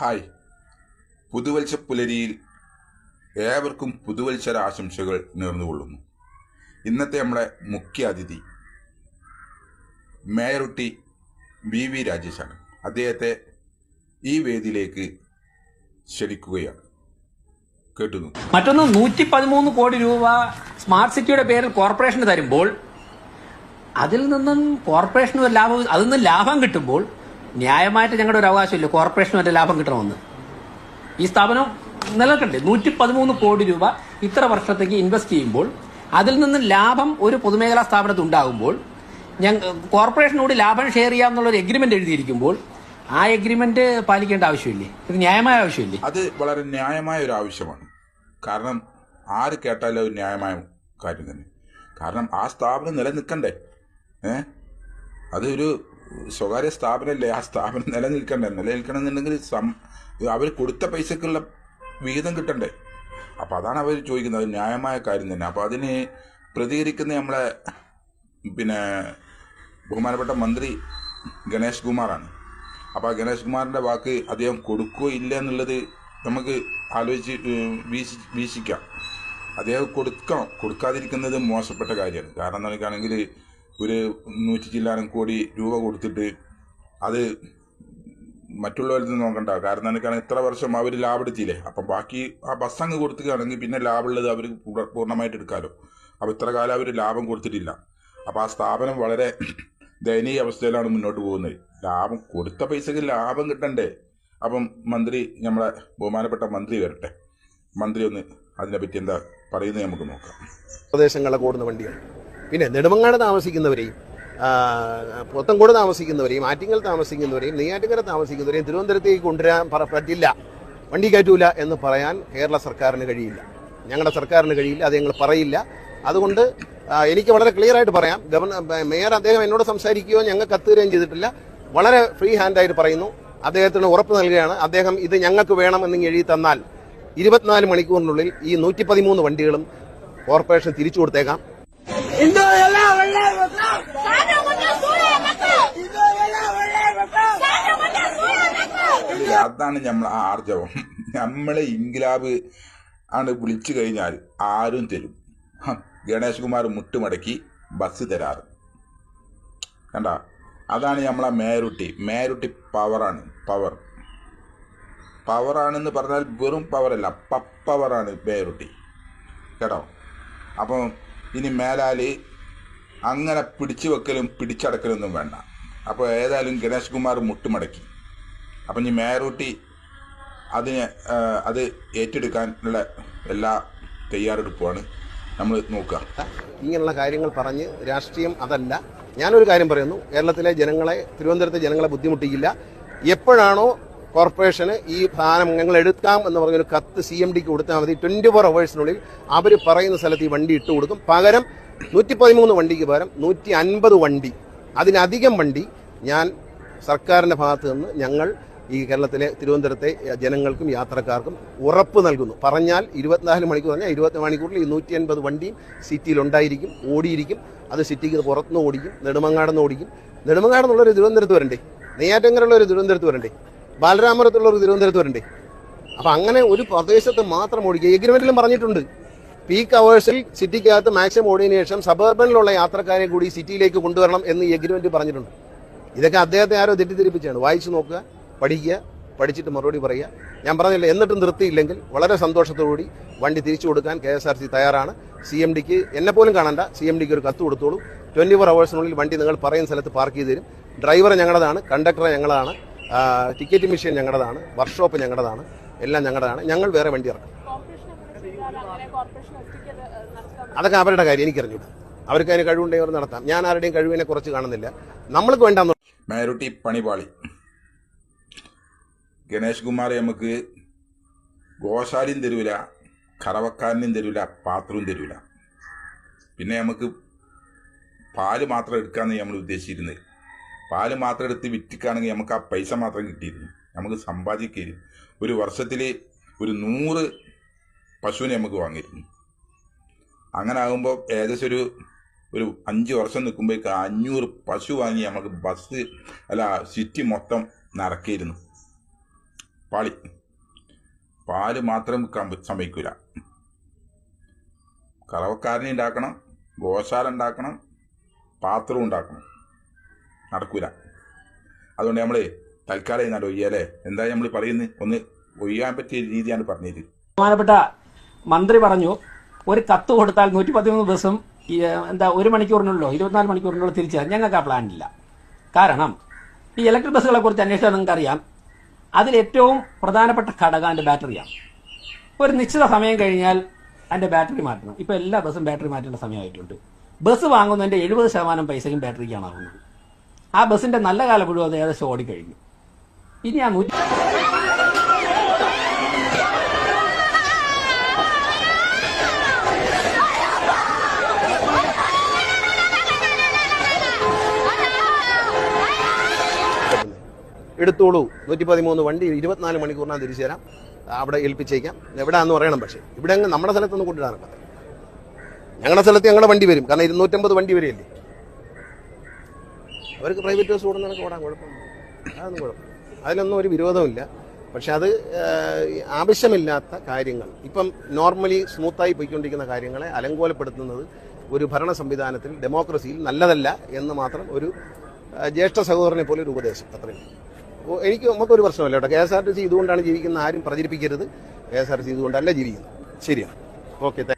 Hi. പുതുവത്സ പുലരിയിൽ ഏവർക്കും പുതുവത്സര ആശംസകൾ നേർന്നുകൊള്ളുന്നു. ഇന്നത്തെ നമ്മുടെ മുഖ്യ അതിഥി മേയറുട്ടി വി വി രാജേഷാണ്. അദ്ദേഹത്തെ ഈ വേദിയിലേക്ക് ക്ഷണിക്കുകയാണ്. കേട്ടുന്നു മറ്റൊന്ന് നൂറ്റി പതിമൂന്ന് കോടി രൂപ സ്മാർട്ട് സിറ്റിയുടെ പേരിൽ കോർപ്പറേഷന് തരുമ്പോൾ അതിൽ നിന്നും കോർപ്പറേഷന് ലാഭം അതിൽ നിന്ന് ലാഭം കിട്ടുമ്പോൾ ന്യായമായിട്ട് ഞങ്ങളുടെ ഒരു അവകാശമില്ല. കോർപ്പറേഷന് മറ്റേ ലാഭം കിട്ടണമെന്ന്. ഈ സ്ഥാപനം നിലനിൽക്കണ്ടേ? നൂറ്റി പതിമൂന്ന് കോടി രൂപ ഇത്ര വർഷത്തേക്ക് ഇൻവെസ്റ്റ് ചെയ്യുമ്പോൾ അതിൽ നിന്ന് ലാഭം ഒരു പൊതുമേഖലാ സ്ഥാപനത്തിൽ ഉണ്ടാകുമ്പോൾ ഞങ്ങൾ കോർപ്പറേഷനോട് ലാഭം ഷെയർ ചെയ്യാമെന്നുള്ളൊരു എഗ്രിമെന്റ് എഴുതിയിരിക്കുമ്പോൾ ആ എഗ്രിമെന്റ് പാലിക്കേണ്ട ആവശ്യമില്ലേ? ഇത് ന്യായമായ ആവശ്യമില്ലേ? അത് വളരെ ന്യായമായ ഒരു ആവശ്യമാണ്. കാരണം ആര് കേട്ടാലും ഒരു ന്യായമായ കാര്യം തന്നെ. കാരണം ആ സ്ഥാപനം നിലനിൽക്കണ്ടേ? ഏ? അതൊരു സ്വകാര്യ സ്ഥാപനമല്ലേ ആ സ്ഥാപനം നിലനിൽക്കണ്ടേ? നിലനിൽക്കണം എന്നുണ്ടെങ്കിൽ സം അവർ കൊടുത്ത പൈസക്കുള്ള വിഹിതം കിട്ടണ്ടേ? അപ്പം അതാണ് അവർ ചോദിക്കുന്നത്. അത് ന്യായമായ കാര്യം തന്നെ. അപ്പം അതിന് പ്രതികരിക്കുന്ന നമ്മളെ പിന്നെ ബഹുമാനപ്പെട്ട മന്ത്രി ഗണേഷ് കുമാറാണ്. അപ്പോൾ ഗണേഷ് കുമാറിന്റെ വാക്ക് അദ്ദേഹം കൊടുക്കുകയോ ഇല്ല എന്നുള്ളത് നമുക്ക് ആലോചിച്ച് വീശി വീശിക്കാം അദ്ദേഹം കൊടുക്കണം. കൊടുക്കാതിരിക്കുന്നത് മോശപ്പെട്ട കാര്യമാണ്. കാരണം എന്ന് വെക്കുകയാണെങ്കിൽ ഒരു നൂറ്റി ചില്ലാനം കോടി രൂപ കൊടുത്തിട്ട് അത് മറ്റുള്ളവരിൽ നിന്ന് നോക്കണ്ട. കാരണം എനിക്കാണെങ്കിൽ ഇത്ര വർഷം അവർ ലാഭെടുത്തില്ലേ അപ്പം ബാക്കി ആ ബസ് അങ്ങ് കൊടുത്തുകയാണെങ്കിൽ പിന്നെ ലാഭമുള്ളത് അവർ പൂർണമായിട്ട് എടുക്കാലോ. അപ്പോൾ ഇത്ര കാലം അവർ ലാഭം കൊടുത്തിട്ടില്ല. അപ്പോൾ ആ സ്ഥാപനം വളരെ ദയനീയ അവസ്ഥയിലാണ് മുന്നോട്ട് പോകുന്നത്. ലാഭം കൊടുത്ത പൈസക്ക് ലാഭം കിട്ടണ്ടേ? അപ്പം മന്ത്രി നമ്മളെ ബഹുമാനപ്പെട്ട മന്ത്രി വരട്ടെ. മന്ത്രി ഒന്ന് അതിനെപ്പറ്റി എന്താ പറയുന്നത് നമുക്ക് നോക്കാം. പ്രദേശങ്ങളെ കൂടുന്ന വണ്ടികൾ. പിന്നെ നെടുമങ്ങാട് താമസിക്കുന്നവരെയും പോത്തൻകോട് താമസിക്കുന്നവരെയും ആറ്റിങ്ങൽ താമസിക്കുന്നവരെയും നെയ്യാറ്റിങ്ങര താമസിക്കുന്നവരെയും തിരുവനന്തപുരത്തേക്ക് കൊണ്ടുവരാൻ പറ- പറ്റില്ല. വണ്ടി കയറ്റൂല എന്ന് പറയാൻ കേരള സർക്കാരിന് കഴിയില്ല. ഞങ്ങളുടെ സർക്കാരിന് കഴിയില്ല അത് ഞങ്ങൾ പറയില്ല. അതുകൊണ്ട് എനിക്ക് വളരെ ക്ലിയർ ആയിട്ട് പറയാം. ഗവർണർ മേയർ അദ്ദേഹം എന്നോട് സംസാരിക്കുകയോ ഞങ്ങൾ കത്തുകയും ചെയ്തിട്ടില്ല. വളരെ ഫ്രീ ഹാൻഡായിട്ട് പറയുന്നു. അദ്ദേഹത്തിന് ഉറപ്പ് നൽകുകയാണ്. അദ്ദേഹം ഇത് ഞങ്ങൾക്ക് വേണമെന്ന് എഴുതി തന്നാൽ ഇരുപത്തിനാല് മണിക്കൂറിനുള്ളിൽ ഈ നൂറ്റി പതിമൂന്ന് വണ്ടികളും കോർപ്പറേഷൻ തിരിച്ചു കൊടുത്തേക്കാം. ಇಂದು ಎಲ್ಲ ಒಳ್ಳೆ ಮಕ್ಕಳು ಸಾನು ಮುಂದೆ ಸೂಳೆ ಮಕ್ಕಳು ಇದು ಎಲ್ಲ ಒಳ್ಳೆ ಮಕ್ಕಳು ಸಾನು ಮುಂದೆ ಸೂಳೆ ಮಕ್ಕಳು ഇല്ല, അതാണ് നമ്മൾ ആർജവം നമ്മളെ ഇൻകിലാബ് ആണ് വിളിച്ചു കഴിഞ്ഞാൽ ആരും തരും ഹ, ഗണേഷ് കുമാർ മുട്ടുമടക്കി ബസ് തരാറ് കണ്ട അതാണ് നമ്മളെ മേരുട്ടി മേരുട്ടി പവറാണ് പവർ പവറാണെന്ന് പറഞ്ഞാൽ വെറും പവറല്ല പപ്പവറാണ് മേരുട്ടി കേട്ടോ അപ്പം ഇനി മേലാൽ അങ്ങനെ പിടിച്ചു വെക്കലും പിടിച്ചടക്കലൊന്നും വേണ്ട. അപ്പോൾ ഏതായാലും ഗണേഷ് കുമാർ മുട്ടുമടക്കി. അപ്പം ഇനി മേറൂട്ടി അതിന് അത് ഏറ്റെടുക്കാനുള്ള എല്ലാ തയ്യാറെടുപ്പുമാണ്. നമ്മൾ നോക്കുക ഇങ്ങനെയുള്ള കാര്യങ്ങൾ പറഞ്ഞ് രാഷ്ട്രീയം അതല്ല. ഞാനൊരു കാര്യം പറയുന്നു. കേരളത്തിലെ ജനങ്ങളെ തിരുവനന്തപുരത്തെ ജനങ്ങളെ ബുദ്ധിമുട്ടിക്കില്ല. എപ്പോഴാണോ കോർപ്പറേഷന് ഈ സാധനം ഞങ്ങൾ എടുക്കാം എന്ന് പറഞ്ഞൊരു കത്ത് സി എം ഡിക്ക് കൊടുത്താൽ മതി. ട്വന്റി ഫോർ അവേഴ്സിനുള്ളിൽ അവർ പറയുന്ന സ്ഥലത്ത് ഈ വണ്ടി ഇട്ട് കൊടുക്കും. പകരം നൂറ്റി പതിമൂന്ന് വണ്ടിക്ക് പകരം നൂറ്റി അൻപത് വണ്ടി അതിനധികം വണ്ടി ഞാൻ സർക്കാരിന്റെ ഭാഗത്ത് നിന്ന് ഞങ്ങൾ ഈ കേരളത്തിലെ തിരുവനന്തപുരത്തെ ജനങ്ങൾക്കും യാത്രക്കാർക്കും ഉറപ്പ് നൽകുന്നു. പറഞ്ഞാൽ ഇരുപത്തിനാല് മണിക്കൂർ പറഞ്ഞാൽ ഇരുപത്തി മണിക്കൂറിൽ ഈ നൂറ്റി അൻപത് വണ്ടിയും സിറ്റിയിലുണ്ടായിരിക്കും ഓടിയിരിക്കും. അത് സിറ്റിക്ക് പുറത്തുനിന്ന് ഓടിക്കും നെടുമങ്ങാടെന്ന് ഓടിക്കും. നെടുമങ്ങാടെന്നുള്ളൊരു തിരുവനന്തപുരത്ത് വരണ്ടേ? നെയ്യാറ്റങ്കരുള്ള ഒരു തിരുവനന്തപുരത്ത് വരണ്ടേ? ബാലരാമപുരത്തുള്ള ഒരു തിരുവനന്തപുരത്ത് വരണ്ടേ? അപ്പം അങ്ങനെ ഒരു പ്രദേശത്ത് മാത്രം ഓടിക്കുക എഗ്രിമെന്റിലും പറഞ്ഞിട്ടുണ്ട്. പീക്ക് അവേഴ്സിൽ സിറ്റിക്കകത്ത് മാക്സിമം ഓടിയതിനു ശേഷം സബർബനിലുള്ള യാത്രക്കാരെ കൂടി സിറ്റിയിലേക്ക് കൊണ്ടുവരണം എന്ന് ഈ എഗ്രിമെന്റ് പറഞ്ഞിട്ടുണ്ട്. ഇതൊക്കെ അദ്ദേഹത്തെ ആരോ തെറ്റിദ്ധരിപ്പിച്ചാണ്. വായിച്ചു നോക്കുക പഠിക്കുക പഠിച്ചിട്ട് മറുപടി പറയുക. ഞാൻ പറഞ്ഞില്ല എന്നിട്ടും നിർത്തിയില്ലെങ്കിൽ വളരെ സന്തോഷത്തോടുകൂടി വണ്ടി തിരിച്ചു കൊടുക്കാൻ കെ എസ് ആർ സി തയ്യാറാണ്. സി എം ഡിക്ക് എന്നെ പോലും കാണണ്ട. സി എം ഡിക്ക് ഒരു കത്ത് കൊടുത്തോളൂ. ട്വന്റി ഫോർ അവേഴ്സിനുള്ളിൽ വണ്ടി നിങ്ങൾ പറയുന്ന സ്ഥലത്ത് പാർക്ക് ചെയ്ത് തരും. ഡ്രൈവർ ഞങ്ങളതാണ് കണ്ടക്ടർ ഞങ്ങളാണ്. ടിക്കറ്റ് മെഷീൻ ഞങ്ങളുടേതാണ് വർക്ക്ഷോപ്പ് ഞങ്ങളുടേതാണ് എല്ലാം ഞങ്ങളുടേതാണ്. ഞങ്ങൾ വേറെ വണ്ടി ഇറക്കും. അതൊക്കെ അവരുടെ കാര്യം എനിക്കറിഞ്ഞൂടാ. അവർക്ക് അതിന് കഴിവുണ്ടെങ്കിൽ അവർ നടത്താം. ഞാൻ ആരുടെയും കഴിവിനെ കുറച്ച് കാണുന്നില്ല. നമ്മൾക്ക് വേണ്ടെന്ന് മേരുട്ടി പണിപാളി. ഗണേഷ് കുമാർ നമുക്ക് ഗോശാലിയും തരൂല കറവക്കാരനും തരൂല പാത്രവും തരൂല. പിന്നെ നമുക്ക് പാൽ മാത്രം എടുക്കാമെന്ന് നമ്മൾ ഉദ്ദേശിച്ചിരുന്നത്. പാൽ മാത്രം എടുത്ത് വിറ്റിക്കാണെങ്കിൽ നമുക്ക് ആ പൈസ മാത്രം കിട്ടിയിരുന്നു. നമുക്ക് സമ്പാദിക്കരുത് ഒരു വർഷത്തിൽ ഒരു നൂറ് പശുവിനെ നമുക്ക് വാങ്ങിയിരുന്നു. അങ്ങനെ ആകുമ്പോൾ ഏകദേശം ഒരു ഒരു അഞ്ച് വർഷം നിൽക്കുമ്പോഴേക്ക് അഞ്ഞൂറ് പശു വാങ്ങി നമുക്ക് ബസ് അല്ല സിറ്റി മൊത്തം നടക്കിയിരുന്നു പാളി. പാൽ മാത്രം വിൽക്കാൻ പ- സമ്മതിക്കൂല. കറവക്കാരനെ ഉണ്ടാക്കണം ഗോശാല ഉണ്ടാക്കണം പാത്രം ഉണ്ടാക്കണം. നടക്കൂല. അതുകൊണ്ട് നമ്മൾ തൽക്കാലം എന്നാണ് ഒഴിയാലേ എന്താ നമ്മൾ പറയുന്നത് ഒന്ന് ഒഴിയാൻ പറ്റിയ രീതിയാണ് പറഞ്ഞത്. ബഹുമാനപ്പെട്ട മന്ത്രി പറഞ്ഞു ഒരു കത്ത് കൊടുത്താൽ നൂറ്റി പതിമൂന്ന് ദിവസം എന്താ ഒരു മണിക്കൂറിനുള്ളോ ഇരുപത്തിനാല് മണിക്കൂറിനുള്ളോ തിരിച്ചു തരാം. ഞങ്ങൾക്ക് ആ പ്ലാൻ ഇല്ല. കാരണം ഈ ഇലക്ട്രിക് ബസ്സുകളെ കുറിച്ച് അന്വേഷിച്ചാൽ നിങ്ങൾക്ക് അറിയാം അതിൽ ഏറ്റവും പ്രധാനപ്പെട്ട ഘടകം അതിന്റെ ബാറ്ററിയാണ്. ഒരു നിശ്ചിത സമയം കഴിഞ്ഞാൽ അതിന്റെ ബാറ്ററി മാറ്റണം. ഇപ്പോൾ എല്ലാ ബസ്സും ബാറ്ററി മാറ്റേണ്ട സമയമായിട്ടുണ്ട്. ബസ് വാങ്ങുന്നതിന്റെ എഴുപത് ശതമാനം പൈസയും ബാറ്ററിക്കാണ് ആവുന്നത്. ആ ബസ്സിന്റെ നല്ല കാലം മുഴുവൻ അത് ഏകദേശം ഓടിക്കഴിഞ്ഞു. ഇനി ആ നൂറ്റി എടുത്തോളൂ. നൂറ്റി പതിമൂന്ന് വണ്ടി ഇരുപത്തിനാല് മണിക്കൂറിനാണ് തിരിച്ചു തരാം. അവിടെ ഏൽപ്പിച്ചേക്കാം. എവിടെയാന്ന് പറയണം പക്ഷേ. ഇവിടെ അങ്ങ് നമ്മുടെ സ്ഥലത്തൊന്നും കൊണ്ടിടാനൊക്കെ ഞങ്ങളുടെ സ്ഥലത്ത് ഞങ്ങളുടെ വണ്ടി വരും. കാരണം ഇരുന്നൂറ്റമ്പത് വണ്ടി വരെയല്ലേ? അവർക്ക് പ്രൈവറ്റ് ബസ് ഓടുന്നതിനൊക്കെ ഓടാൻ കുഴപ്പമില്ല അതൊന്നും കുഴപ്പമില്ല. അതിനൊന്നും ഒരു വിരോധമില്ല പക്ഷെ അത് ആവശ്യമില്ലാത്ത കാര്യങ്ങൾ. ഇപ്പം നോർമലി സ്മൂത്തായി പോയിക്കൊണ്ടിരിക്കുന്ന കാര്യങ്ങളെ അലങ്കോലപ്പെടുത്തുന്നത് ഒരു ഭരണ സംവിധാനത്തിൽ ഡെമോക്രസിയിൽ നല്ലതല്ല എന്ന് മാത്രം ഒരു ജ്യേഷ്ഠ സഹോദരനെ പോലെ ഒരു ഉപദേശം. അത്രയും. എനിക്ക് നമുക്കൊരു പ്രശ്നമല്ല കേട്ടോ. K S R T C ഇതുകൊണ്ടാണ് ജീവിക്കുന്ന ആരും പ്രചരിപ്പിക്കരുത്. K S R T C ഇതുകൊണ്ടല്ല ജീവിക്കുന്നത്. ശരിയാണ്. ഓക്കെ